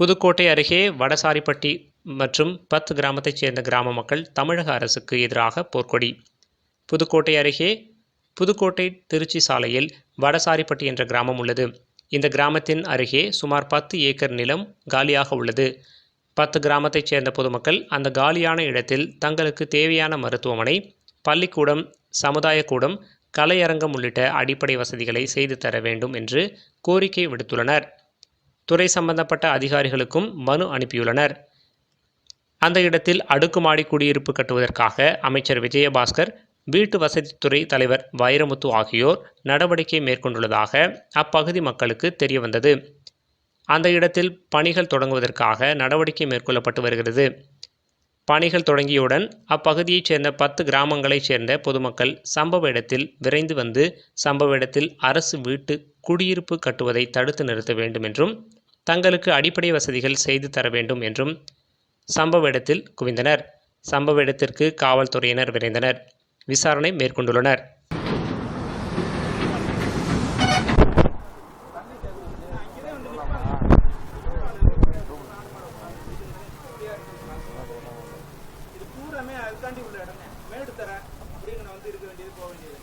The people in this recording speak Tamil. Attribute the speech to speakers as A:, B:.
A: புதுக்கோட்டை அருகே வடசாரிப்பட்டி மற்றும் பத்து கிராமத்தைச் சேர்ந்த கிராம மக்கள் தமிழக அரசுக்கு எதிராக போர்க்கொடி. புதுக்கோட்டை அருகே புதுக்கோட்டை திருச்சி சாலையில் வடசாரிப்பட்டி என்ற கிராமம் உள்ளது. இந்த கிராமத்தின் அருகே சுமார் பத்து ஏக்கர் நிலம் காலியாக உள்ளது. பத்து கிராமத்தைச் சேர்ந்த பொதுமக்கள் அந்த காலியான இடத்தில் தங்களுக்கு தேவையான மருத்துவமனை பள்ளிக்கூடம் சமுதாய கூடம் கலையரங்கம் உள்ளிட்ட அடிப்படை வசதிகளை செய்து தர வேண்டும் என்று கோரிக்கை விடுத்துள்ளனர். துறை சம்பந்தப்பட்ட அதிகாரிகளுக்கும் மனு அனுப்பியுள்ளனர். அந்த இடத்தில் அடுக்குமாடி குடியிருப்பு கட்டுவதற்காக அமைச்சர் விஜயபாஸ்கர் வீட்டு வசதித்துறை தலைவர் வைரமுத்து ஆகியோர் நடவடிக்கை மேற்கொண்டுள்ளதாக அப்பகுதி மக்களுக்கு தெரியவந்தது. அந்த இடத்தில் பணிகள் தொடங்குவதற்காக நடவடிக்கை மேற்கொள்ளப்பட்டு வருகிறது. பணிகள் தொடங்கியவுடன் அப்பகுதியைச் சேர்ந்த பத்து கிராமங்களைச் சேர்ந்த பொதுமக்கள் சம்பவ இடத்தில் விரைந்து வந்து சம்பவ இடத்தில் அரசு வீட்டு குடியிருப்பு கட்டுவதை தடுத்து நிறுத்த வேண்டும் என்றும் தங்களுக்கு அடிப்படை வசதிகள் செய்து தர வேண்டும் என்றும் சம்பவ இடத்தில் குவிந்தனர். சம்பவ இடத்திற்கு காவல்துறையினர் விரைந்தனர். விசாரணை மேற்கொண்டுள்ளனர்.
B: இது பூராமே அதுதாண்டி உள்ள இடம். மேடு தர அப்படின்னு வந்து இருக்க வேண்டியது போக வேண்டியது.